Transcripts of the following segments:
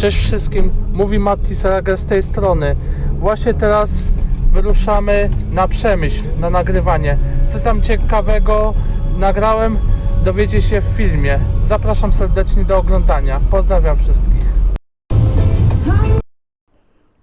Cześć wszystkim, mówi Matti Saraga z tej strony. Właśnie teraz wyruszamy na Przemyśl, na nagrywanie. Co tam ciekawego nagrałem, dowiecie się w filmie. Zapraszam serdecznie do oglądania. Pozdrawiam wszystkich.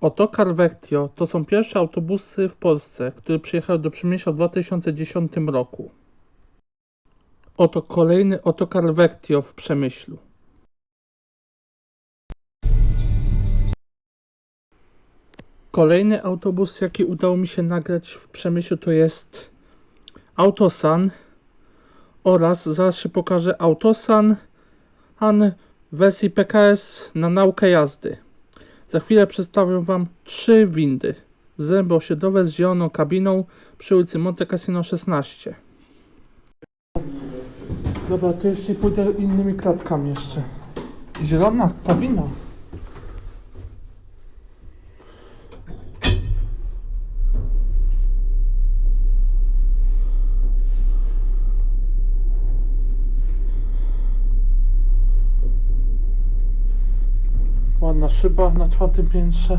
Oto Carvectio to są pierwsze autobusy w Polsce, które przyjechały do Przemyśla w 2010 roku. Oto kolejny Oto Carvectio w Przemyślu. Kolejny autobus, jaki udało mi się nagrać w Przemyślu, to jest Autosan oraz zaraz się pokaże Autosan An w wersji PKS na naukę jazdy. Za chwilę przedstawię Wam trzy windy. Zęby osiedlowe z zieloną kabiną przy ulicy Monte Cassino 16. Dobra, to jeszcze pójdę innymi klatkami jeszcze. Zielona kabina. Ładna szyba na czwartym piętrze.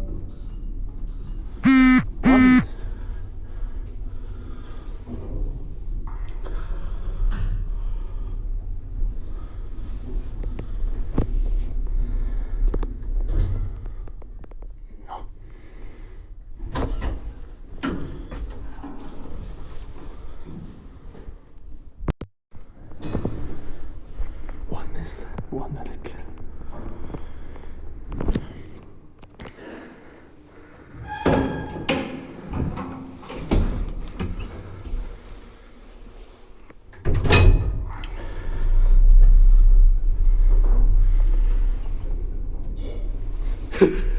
this one little kill. Yeah.